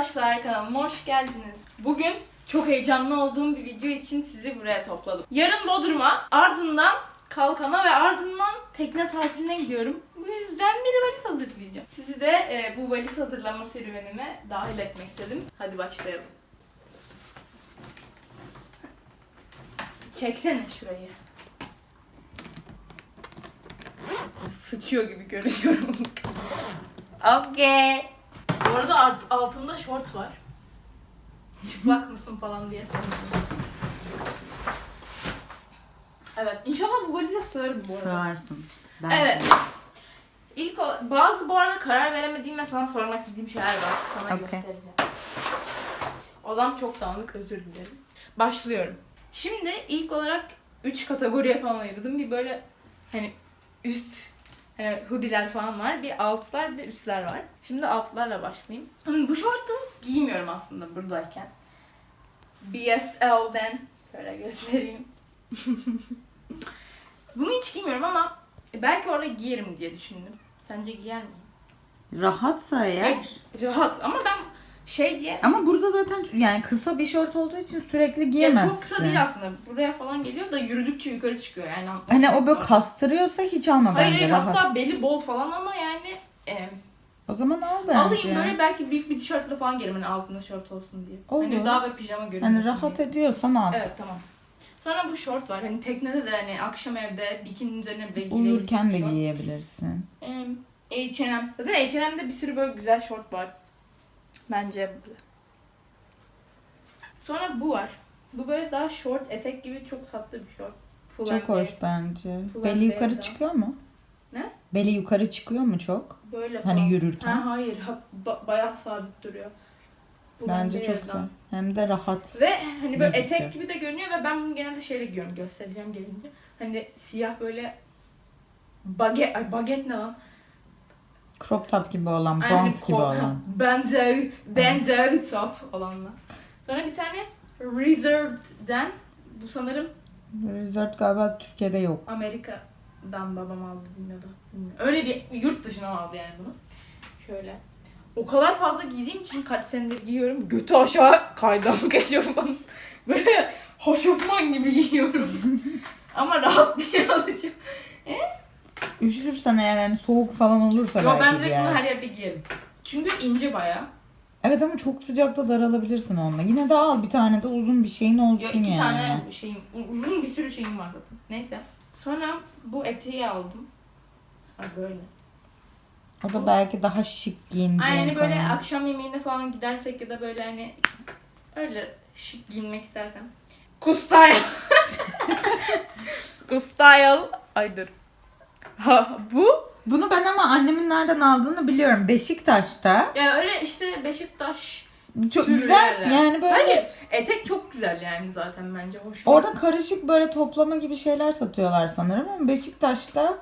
Arkadaşlar kanalıma hoş geldiniz. Bugün çok heyecanlı olduğum bir video için sizi buraya topladım. Yarın Bodrum'a, ardından Kalkan'a ve ardından tekne tatiline gidiyorum. Bu yüzden bir valiz hazırlayacağım. Sizi de e, bu valiz hazırlama serüvenime dahil etmek istedim. Hadi başlayalım. Çeksene şurayı. Sıçıyor gibi görünüyorum. Okey. Bu arada art- altımda şort var. Çıplak mısın falan diye sormuştum. Evet. İnşallah bu valize sığarım bu arada. Sığarsın. Ben Evet. İlk o, bazı bu arada karar veremediğim ve sana sormak istediğim şeyler var. Sana Okey. göstereceğim. Odam çok dağınık özür dilerim. Başlıyorum. Şimdi ilk olarak 3 kategoriye falan ayırdım. Bir böyle hani üst hani hoodiler falan var. Bir altlar bir de üstler var. Şimdi altlarla başlayayım. Hani bu şortu giymiyorum aslında buradayken. BSL'den şöyle göstereyim. Bunu hiç giymiyorum ama belki orada giyerim diye düşündüm. Sence giyer miyim? Rahatsa eğer. Rahat ama ben şey diye Ama burada zaten yani kısa bir şort olduğu için sürekli ya giyemezsin. çok kısa değil aslında. Buraya falan geliyor da yürüdükçe yukarı çıkıyor yani. Hani o böyle kastırıyorsa hiç alma Hayır bence hayır rahat. hatta beli bol falan ama yani e, O zaman al bence. alayım böyle belki büyük bir tişörtle falan giyerim hani altında şort olsun diye. Hani Olur. daha böyle pijama görünüyor. Hani rahat ediyorsan al. Evet tamam. Sonra bu şort var. Hani teknede de hani akşam evde bikininin üzerine bile giyilebilecek Uyurken de giyebilirsin. Em, H&M. Zaten H&M'de bir sürü böyle güzel şort var. Bence bu. Sonra bu var. Bu böyle daha short etek gibi çok tatlı bir şort. Full Çok hoş bence. Full Beli yukarı beyaz. çıkıyor mu? Ne? Beli yukarı çıkıyor mu çok? Böyle Hani falan. yürürken. Ha, hayır. Ha, ba- bayağı sabit duruyor. And Bence çok beyazdan. güzel. Hem de rahat. Ve hani böyle Gözüküyor. etek gibi de görünüyor ve ben bunu genelde şeyle giyiyorum göstereceğim gelince. Hani siyah böyle baget, ay baget ne lan? Crop top gibi olan, Aynı bond gibi ko- olan. Benzer, benzer top olanla. Sonra bir tane Reserved'den bu sanırım Resort galiba Türkiye'de yok. Amerika'dan babam aldı bilmiyordu. Bilmiyorum. Öyle bir yurt dışından aldı yani bunu. Şöyle. O kadar fazla giydiğim için kaç senedir giyiyorum. Götü aşağı kaydanlık eşofman. Böyle hoşofman gibi giyiyorum. Ama rahat. Üşürsen eğer hani soğuk falan olursa Yo belki ben direkt bunu giyer. her yerde giyerim. Çünkü ince baya. Evet ama çok sıcakta daralabilirsin onunla. Yine de al bir tane de uzun bir şeyin olsun Ya iki yani. tane şeyim, uzun bir sürü şeyim var zaten. Neyse. Sonra bu eteği aldım. Ay böyle. O da belki daha şık giyineceğin Ay yani böyle falan. akşam yemeğine falan gidersek ya da böyle hani öyle şık giyinmek istersem. Kustyle. Kustyle. Ay dur. Ha bu? Bunu ben ama annemin nereden aldığını biliyorum. Beşiktaş'ta. Ya öyle işte Beşiktaş. Çok Sürü güzel yerler. yani böyle. Hayır. Etek çok güzel yani zaten bence hoş. Orada karışık böyle toplama gibi şeyler satıyorlar sanırım ama Beşiktaş'ta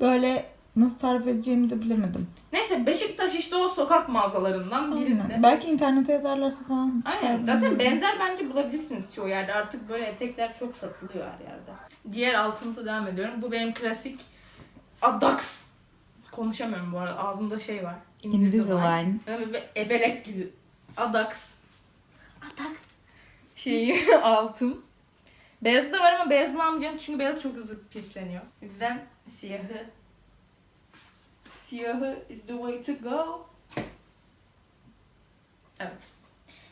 böyle nasıl tarif edeceğimi de bilemedim. Neyse Beşiktaş işte o sokak mağazalarından birinde. Aynen. Belki internete yazarlarsa falan Aynen. Zaten benzer bence bulabilirsiniz çoğu yerde. Artık böyle etekler çok satılıyor her yerde. Diğer altınıza devam ediyorum. Bu benim klasik Adax. Konuşamıyorum bu arada. Ağzımda şey var. Invisalign. Bir ebelek gibi. Adax. Adax. Şeyi altım. Beyazı da var ama beyazını almayacağım çünkü beyaz çok hızlı pisleniyor. O yüzden siyahı. Siyahı is the way to go. Evet.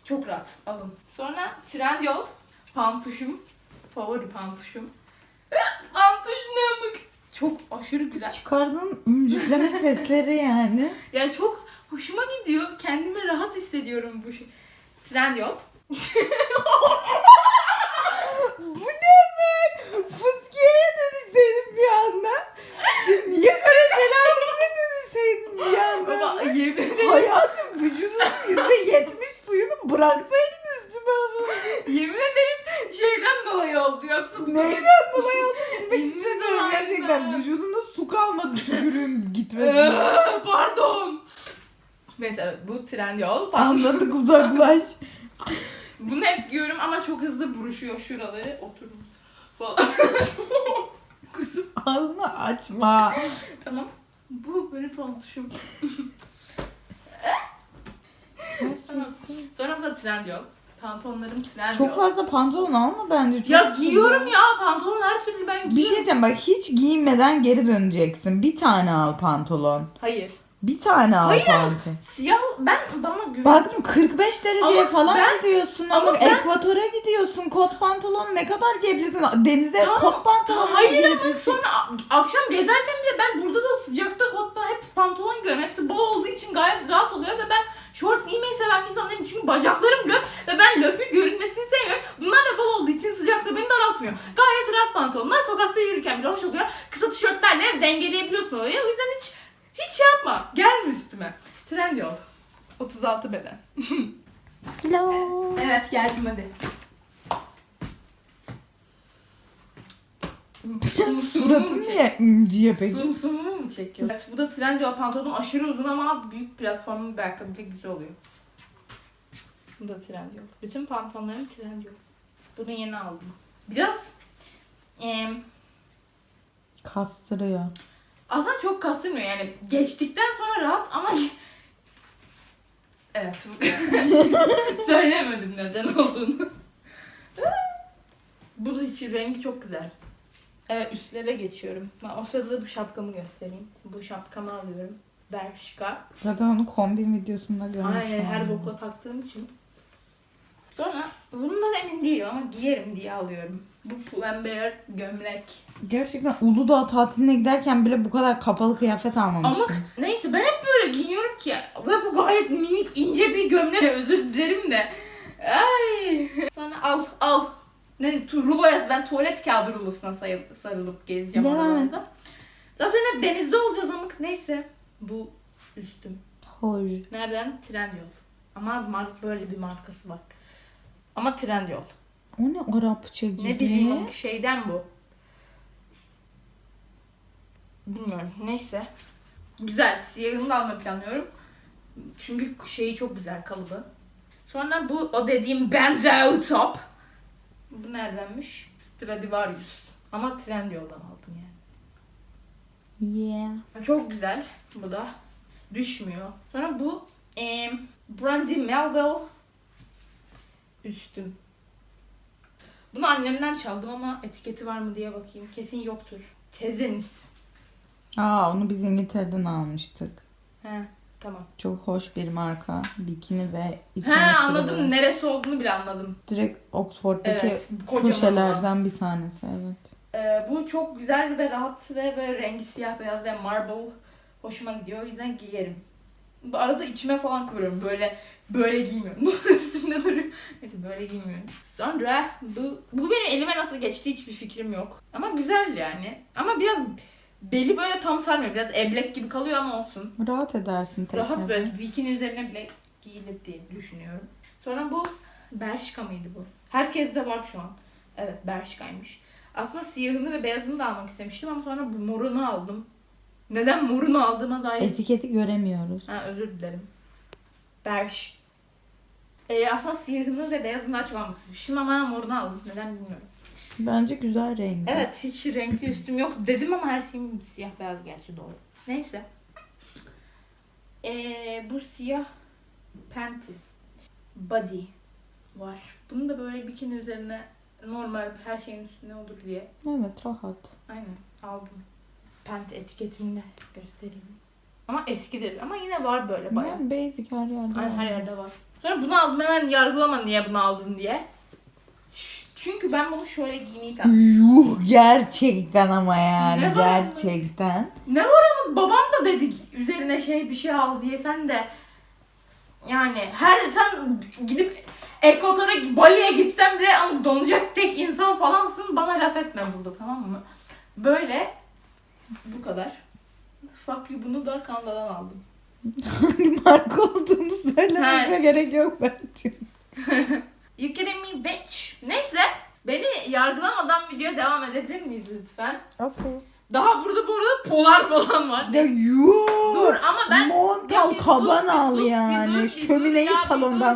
Çok rahat. Alın. Sonra Trendyol. Pantuşum. Favori pantuşum. Çok aşırı güzel. Çıkardığın müzikleme sesleri yani. Ya çok hoşuma gidiyor. Kendimi rahat hissediyorum bu şey. Trendyol. Bu ne be? Fıskiye'ye dönüşseydin bir anda. Niye böyle şeylerle dönüşseydin bir anda? Baba yemin ederim. Hayatım vücudunun yüzde yetmiş suyunu bıraksaydın üstüme ama. Yemin ederim şeyden dolayı oldu yoksa Neyden dolayı olduğunu bilmek istemiyorum gerçekten. Vücudunda su kalmadı tükürüğün gitmedi. Pardon. Neyse evet, bu Trendyol. Pantolon. Anladık uzaklaş. Bunu hep giyiyorum ama çok hızlı buruşuyor şuraları. Oturun. Falan. Kızım. Ağzını açma. Tamam. Bu benim pantuşum. Tamam. Sonra bu da Trendyol. Pantolonlarım Trendyol. Çok fazla pantolon alma bence. Çok Ya sıcak. giyiyorum ya pantolon her türlü ben Bir şey giyiyorum. diyeceğim bak hiç giyinmeden geri döneceksin. Bir tane al pantolon. Hayır. Bir tane al Hayır pantolon. Siyah ben bana güven. Baktım 45 dereceye Ama falan ben- gidiyorsun ama ama ben- ekvatora gidiyorsun. Kot pantolon ne kadar giyebilirsin? Denize Tamam, kot pantolon Hayır ama sonra a- akşam gezerken bile ben burada da sıcakta kot pa- hep pantolon giyiyorum. Hepsi bol olduğu için gayet rahat oluyor ve ben short giymeyi seven bir insan değilim. Çünkü bacaklarım löp ve ben löpü görünmesini sevmiyorum. Bunlar da bol olduğu için sıcakta beni daraltmıyor. Gayet rahat pantolonlar. Sokakta yürürken bile hoş oluyor. Kısa tişörtlerle dengeleyebiliyorsun orayı. O yüzden hiç hiç şey yapma. Gelme üstüme. Trendyol. 36 beden. Hello. Evet geldim hadi. Suratın niye diye peki? Zoom'u mu çekiyor? Evet bu da Trendyol pantolonum aşırı uzun ama büyük platformun bir ayakkabı bile güzel oluyor. Bu da Trendyol. Bütün pantolonlarım Trendyol. Bunu yeni aldım. Biraz eee Kastırıyor. aslında çok kastırmıyor yani geçtikten sonra rahat ama Evet. Söylemedim neden olduğunu. Bu da içi rengi çok güzel. Evet üstlere geçiyorum. Ben o sırada da bu şapkamı göstereyim. Bu şapkamı alıyorum. Bershka. Zaten onu kombin videosunda görmüştüm. Aynen her bokla taktığım için. Sonra bundan emin değilim ama giyerim diye alıyorum. Bu Pull&Bear gömlek. Gerçekten Uludağ tatiline giderken bile bu kadar kapalı kıyafet Ama almamıştım. neyse ben hep ki. Ve bu gayet minik ince bir gömlek. Özür dilerim de. Ay. Sonra al al. Ne tu, ruloya ben tuvalet kağıdı rulosuna sarılıp gezeceğim Devam oralarda. Zaten hep denizde olacağız ama neyse. Bu üstüm. Hoş. Nereden? Trendyol. Ama mark böyle bir markası var. Ama Trendyol. O ne Arapça gibi? Ne bileyim şeyden bu. Bilmiyorum. Neyse. Güzel. Siyahını da almayı planlıyorum. Çünkü şeyi çok güzel kalıbı. Sonra bu o dediğim Benzo top. Bu neredenmiş? Stradivarius. Ama Trendyol'dan aldım yani. Yeah. Çok güzel. Bu da düşmüyor. Sonra bu e, Brandy Melville üstüm. Bunu annemden çaldım ama etiketi var mı diye bakayım. Kesin yoktur. Tezenis. Aa onu biz İngiltere'den almıştık. He tamam. Çok hoş bir marka. Bikini ve He sırada. anladım. Neresi olduğunu bile anladım. Direkt Oxford'daki Evet. Köşelerden bir tanesi evet. Ee, bu çok güzel ve rahat ve böyle rengi siyah beyaz ve marble hoşuma gidiyor. O yüzden giyerim. Bu arada içime falan kıvırıyorum. Böyle böyle giymiyorum. Bu üstümde duruyor. Neyse böyle giymiyorum. Sonra bu, bu benim elime nasıl geçti hiçbir fikrim yok. Ama güzel yani. Ama biraz beli böyle tam sarmıyor. Biraz eblek gibi kalıyor ama olsun. Rahat edersin tekrar. Rahat böyle bikini üzerine bile giyilir diye düşünüyorum. Sonra bu Bershka mıydı bu? Herkeste var şu an. Evet Bershka'ymış. Aslında siyahını ve beyazını da almak istemiştim ama sonra bu morunu aldım. Neden morunu aldığıma dair... Etiketi göremiyoruz. Ha, özür dilerim. Berş. Ee, aslında siyahını ve beyazını da açmamak istemiştim ama morunu aldım. Neden bilmiyorum. Bence güzel rengi. Evet hiç renkli üstüm yok dedim ama her şeyim siyah beyaz gerçi doğru. Neyse. Ee, bu siyah panty. Body var. Bunu da böyle bikini üzerine normal her şeyin üstüne olur diye. Evet rahat. Aynen aldım. Panty etiketini de göstereyim. Ama eski de ama yine var böyle bayağı. Yani basic her yerde. Aynen var. her yerde var. Sonra bunu aldım hemen yargılama niye bunu aldın diye. Ş- Çünkü ben bunu şöyle giymeyi planlıyorum. Yuh gerçekten ama yani Ne var? gerçekten. Ne var ama babam da dedi üzerine şey bir şey al diye sen de yani her sen gidip Ekvator'a Bali'ye gitsen bile ama donacak tek insan falansın bana laf etme burada tamam mı? Böyle bu kadar. Fuck you bunu da Kanada'dan aldım. Marka olduğunu söylememize gerek yok bence. You kidding me bitch? Neyse beni yargılamadan videoya devam edebilir miyiz lütfen? Okay. Daha burada bu arada polar falan var. Ya yuh. Dur ama ben Mont Ya al bir sus, kaban al yani. Şömineyi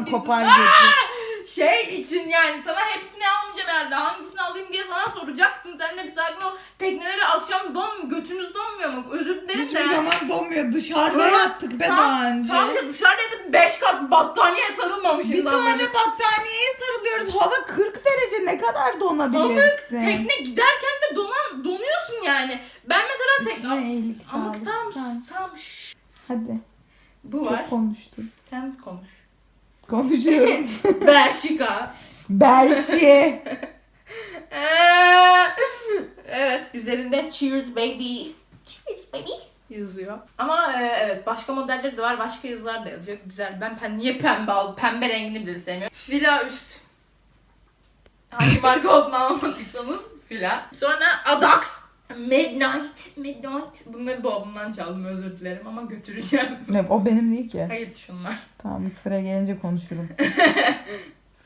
bir kopar getir. şey için yani sana hepsini almayacağım herhalde. Hangisini alayım diye sana soracaktım. Sen de bir sakin ol. Tekneleri akşam don götümüz donmuyor mu? Özür dilerim de. Hiçbir zaman donmuyor. Dış dışarıda Ha? yattık be daha önce. Tam da dışarıdaydık 5 kat battaniye sarılmamışız. Bir tane battaniyeye sarılıyoruz. Hava 40 derece ne kadar donabilirsin? Tekne giderken de donan donuyorsun yani. Ben mesela tek... İyilik Ama sağlık. tam Tamam. tam şş. Hadi. Bu var. Çok konuştun. Sen konuş. Konuşuyorum. Berşika. Berşi. Ee, evet üzerinde cheers baby. Cheers baby yazıyor. Ama e, evet başka modelleri de var. Başka yazılar da yazıyor. Güzel. Ben pen, niye pembe aldım? Pembe rengini bile sevmiyorum. Fila üst. Hangi marka olduğunu anlamadıysanız fila. Sonra Adax. Midnight. Midnight. Bunları dolabımdan çaldım özür dilerim ama götüreceğim. ne, o benim değil ki. Hayır şunlar. Tamam sıra gelince konuşurum.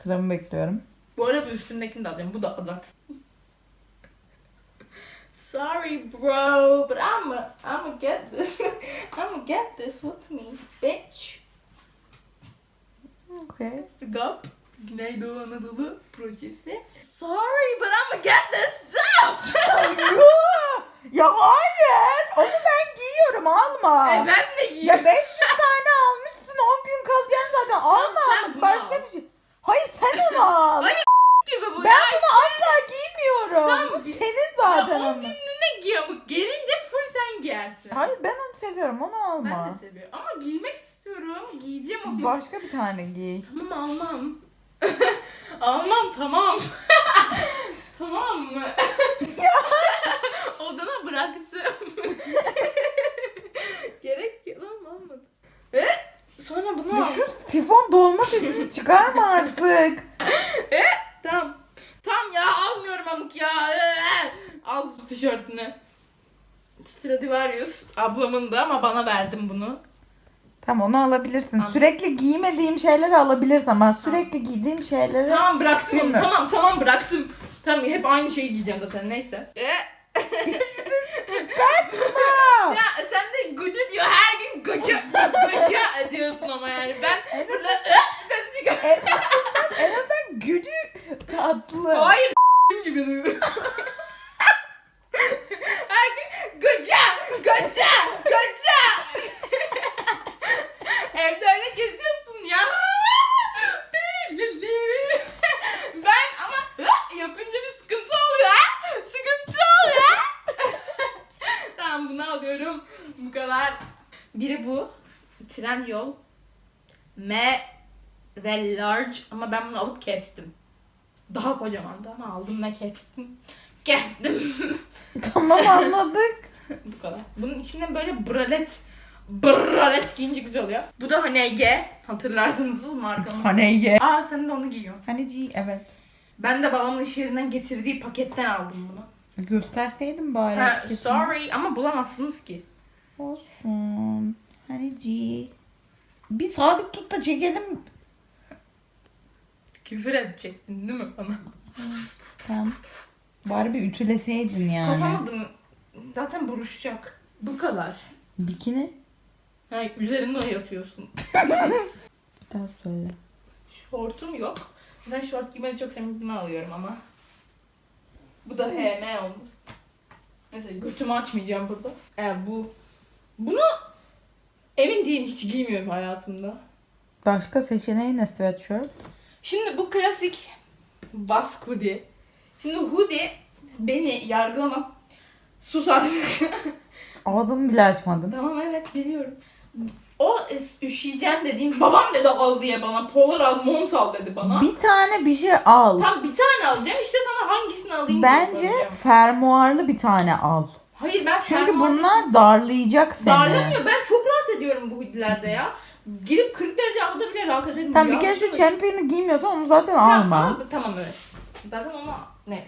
Sıramı bekliyorum. Bu arada bu üstündekini de alacağım. Bu da Adax. Sorry bro, but I'm a, I'm a get this. I'm a get this with me, bitch. Okay. GAP, Güneydoğu Anadolu projesi. Sorry, but I'm a get this ya hayır. Onu ben giyiyorum alma. e ben de Ya giyiyorum. 500 tane almışsın 10 gün kalacaksın zaten. Alma bunu Başka al. bir şey. Hayır sen onu al. Hayır, gibi bu. Ben bunu asla giymiyorum. Tamam, Bu senin Ya zaten 10 ama. günlüğüne giyiyorum. Gelince full sen giyersin. Hayır ben onu seviyorum onu Ben alma. de seviyorum. Ama giymek istiyorum. Giyeceğim onu. Başka bir tane giy. Tamam almam. almam tamam. tamam mı? Odana bıraktım. Gerek yok almadım. E? Sonra bunu Ya al. şu sifon dolma sesini çıkarma artık. Tamam. Tamam ya almıyorum amık ya. Ee, Al bu tişörtünü. Stradivarius ablamın da ama bana verdim bunu. Tamam onu alabilirsin. Al. Sürekli giymediğim şeyleri alabilirsin ama sürekli giydiğim şeyleri... Tamam bıraktım onu. Bilmiyorum. Tamam tamam bıraktım. Tamam hep aynı şeyi giyeceğim zaten neyse. Ee? Ya sen de gucu diyor her gün gucu gucu diyorsun ama yani ben burada "Ee!" ses çıkar. en azından gücü tatlı. Hayır gibi duyuyorum. her gün gucu gucu gucu. Evde öyle geziyorsun ya. ben ama yapınca bir sıkıntı oluyor. Sıkıntı oluyor. tamam bunu alıyorum. Bu kadar. Biri bu. Tren yol. M ve large ama ben bunu alıp kestim. Daha kocamandı ama aldım ve kestim. Kestim. Tamam anladık. Bu kadar. Bunun içinde böyle bralet bralet giyince güzel oluyor. Bu da Hanege. Hatırlarsınız markamı. Hani ye. Aa sen de onu giyiyorsun. G evet. Ben de babamın iş yerinden getirdiği paketten aldım bunu. Gösterseydin bari. Ha, sorry ama bulamazsınız ki. Olsun. Hani G. Bir sabit tut da çekelim. Küfür edecektin değil mi bana? Tamam. Bari bir ütüleseydin yani. Kasamadım. Zaten buruşacak. Bu kadar. Bikini. Ha, üzerinde yatıyorsun. Bir daha söyle. Şortum yok. Ben şort giymeyi çok sevdiğimi alıyorum ama. Bu da HM olmuş. Mesela götümü açmayacağım burada. Evet bu. Bunu emin değilim hiç giymiyorum hayatımda. Başka seçeneği ne sweatshirt? Şimdi bu klasik bask hoodie. Şimdi hoodie beni yargılama. Sus artık. Ağzımı bile açmadın. tamam evet biliyorum. O üşüyeceğim dediğim babam dedi al diye bana polar al mont al dedi bana. Bir tane bir şey al. Tam bir tane alacağım işte sana hangisini alayım diye Bence soracağım. fermuarlı bir tane al. Hayır ben Çünkü fermuar- bunlar darlayacak seni. Darlamıyor. Ben çok rahat ediyorum bu hoodilerde ya. Girip 40 derece havada bile rahat ederim. Tamam bir kere şu champion'ı giymiyorsan onu zaten alma. ama- Tamam evet. Zaten onu ne?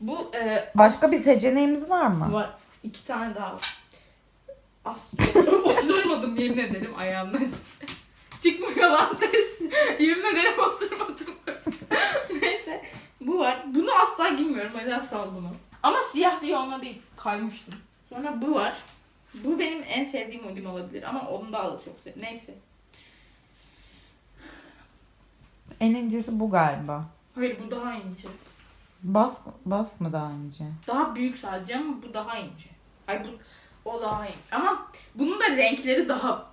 Bu e, Başka bir seçeneğimiz var mı? var. iki tane daha var. As osurmadım yemin ederim ayağımdan. Çıkmıyor lan ses. yemin ederim osurmadım. Neyse. Bu var. Bunu asla giymiyorum. O yüzden sal bunu. Ama siyah diye ona bir kaymıştım. Sonra bu var. Bu benim en sevdiğim hoodie'm olabilir. Ama onu da da çok sev. Neyse. En incesi bu galiba. Hayır bu daha ince. Bas bas mı daha ince? Daha büyük sadece ama bu daha ince. Ay bu O daha iyi. Ama bunun da renkleri daha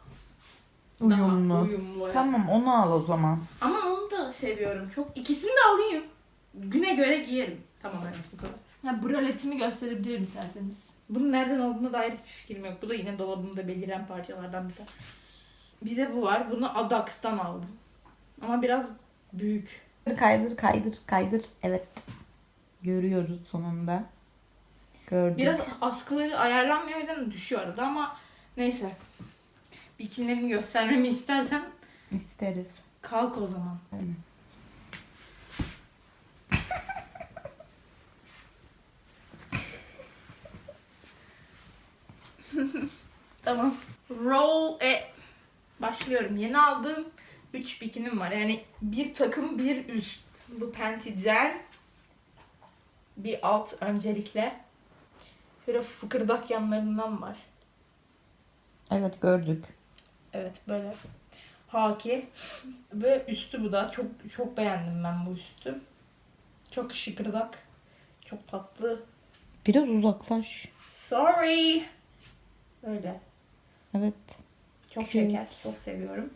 Uyumlu. Daha uyumlu. Tamam onu al o zaman. Ama onu da seviyorum çok. İkisini de alayım. Güne göre giyerim. Tamam evet bu kadar. Ya braletimi gösterebilirim isterseniz. Bunun nereden olduğuna dair hiçbir fikrim yok. Bu da yine dolabımda beliren parçalardan bir tane. Bir de bu var. Bunu Adax'tan aldım. Ama biraz büyük. Kaydır kaydır kaydır. Evet. Görüyoruz sonunda. Gördük. Biraz askıları ayarlanmıyor yüzden düşüyor arada ama neyse. Bikinilerimi göstermemi istersen isteriz. kalk o zaman. Tamam. Roll e. Başlıyorum. Yeni aldığım 3 bikinim var. Yani bir takım bir üst. Bu Pentizen. Bir alt öncelikle. Şöyle fıkırdak yanlarından var. Evet gördük. Evet böyle haki. Ve üstü bu da. Çok çok beğendim ben bu üstü. Çok şıkırdak. Çok tatlı. Biraz uzaklaş. Sorry. Böyle. Evet. Çok Cute. şeker. Çok seviyorum.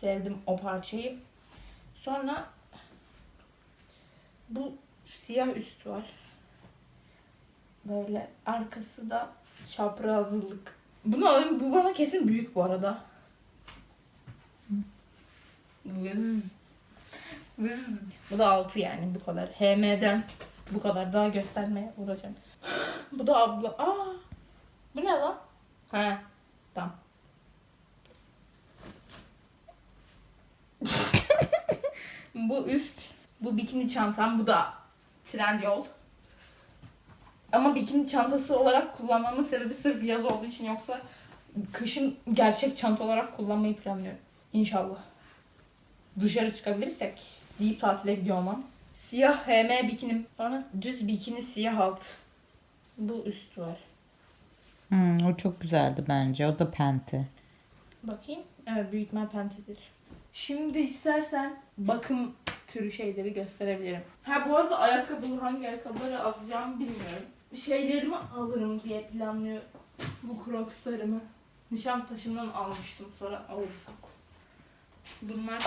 Sevdim o parçayı. Sonra bu siyah üst var. Böyle arkası da çaprazlılık. Bunu alayım. Bu bana kesin büyük bu arada. Vız. Vız. Bu da 6 yani bu kadar. HM'den bu kadar daha göstermeye uğraşacağım. Bu da abla. Aa. Bu ne lan? He. Tamam. bu üst, bu bikini çantam, bu da Trendyol. Ama bikini çantası olarak kullanmamın sebebi sırf yaz olduğu için yoksa kışın gerçek çanta olarak kullanmayı planlıyorum. İnşallah. Dışarı çıkabilirsek deyip tatile gidiyorum ama. Siyah HM bikinim. Sonra düz bikini siyah alt. Bu üst var. Hmm, o çok güzeldi bence. O da penti. Bakayım. Evet büyük ihtimal pentidir. Şimdi istersen bakım türü şeyleri gösterebilirim. Ha bu arada ayakkabı hangi ayakkabıları alacağımı bilmiyorum. Şeylerimi alırım diye planlıyorum. Bu crocslarımı. Nişantaşı'ndan almıştım sonra alırsam. Bunlar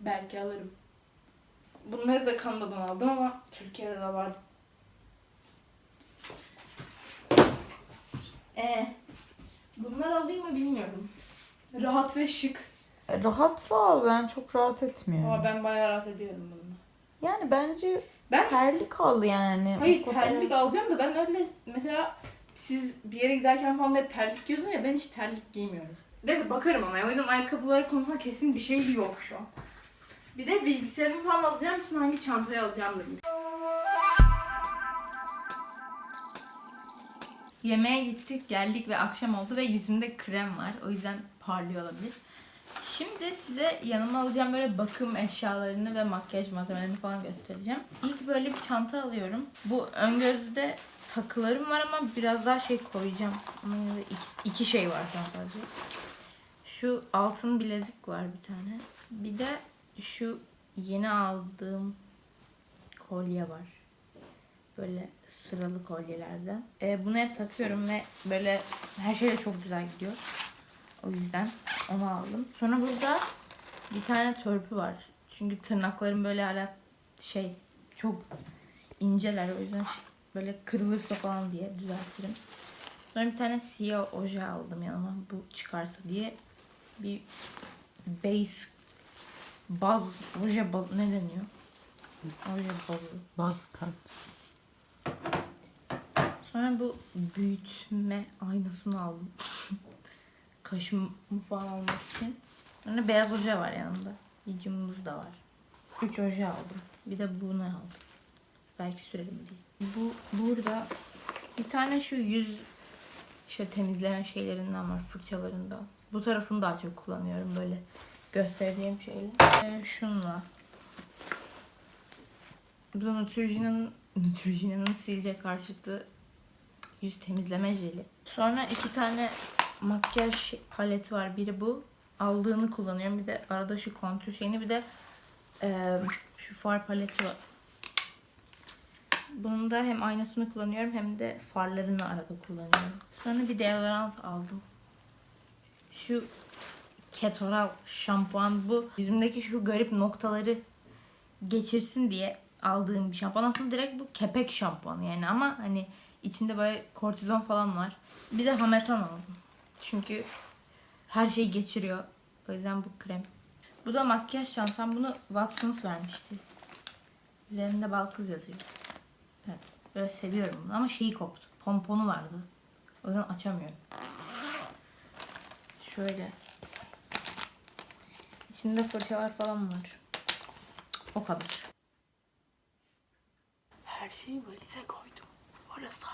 belki alırım. Bunları da Kanada'dan aldım ama Türkiye'de de var. Ee, bunlar alayım mı bilmiyorum. Rahat ve şık. E, Rahatsa al ben çok rahat etmiyorum. Ama ben bayağı rahat ediyorum bununla. Yani bence Ben terlik al yani. hayır terlik alacağım da ben öyle mesela siz bir yere giderken falan hep terlik giyiyorsun ya ben hiç terlik giymiyorum. Neyse bakarım ama o yüzden ayakkabıları konusunda kesin bir şey yok şu an. Bir de bilgisayarımı falan alacağım için hangi çantayı alacağım dedim. Yemeğe gittik, geldik ve akşam oldu ve yüzümde krem var. O yüzden parlıyor olabilir. Şimdi size yanıma alacağım böyle bakım eşyalarını ve makyaj malzemelerini falan göstereceğim. İlk böyle bir çanta alıyorum. Bu ön gözde takılarım var ama biraz daha şey koyacağım. İki, iki şey var sadece. Şu altın bilezik var bir tane. Bir de şu yeni aldığım kolye var. Böyle sıralı kolyelerden. Ee, bunu hep takıyorum ve böyle her şeyle çok güzel gidiyor. O yüzden onu aldım. Sonra burada bir tane törpü var. Çünkü tırnaklarım böyle hala şey çok inceler o yüzden böyle kırılırsa falan diye düzeltirim. Sonra bir tane siyah oje aldım yanıma bu çıkarsa diye. Bir base baz, oje baz ne deniyor? Oje bazı. Baz kart. Sonra bu büyütme aynasını aldım. Kaşımı falan almak için. Sonra beyaz oje var yanımda. Videomuz da var. Üç oje aldım. Bir de bunu aldım. Belki sürerim diye. Bu burada bir tane şu yüz işte temizleme şeylerinden var fırçalarından. Bu tarafını daha çok kullanıyorum böyle göstereceğim şeyle. Ee, şunla. Bu da Neutrogena'nın Neutrogena'nın sivilce karşıtı yüz temizleme jeli. Sonra iki tane makyaj paleti var. Biri bu. Aldığını kullanıyorum. Bir de arada şu kontür şeyini bir de eee, şu far paleti var. Bunun da hem aynasını kullanıyorum hem de farlarını arada kullanıyorum. Sonra bir deodorant aldım. Şu Ketoral şampuan bu. Yüzümdeki şu garip noktaları geçirsin diye aldığım bir şampuan. Aslında direkt bu kepek şampuanı yani ama hani içinde böyle kortizon falan var. Bir de hametan aldım. Çünkü her şeyi geçiriyor. O yüzden bu krem. Bu da makyaj çantam. Bunu Watsons vermişti. Üzerinde bal kız yazıyor. Evet. Böyle seviyorum bunu ama şeyi koptu. Pomponu vardı. O yüzden açamıyorum. Şöyle. İçinde fırçalar falan var. O kadar. Her şeyi valize koydum. Orası saat 2.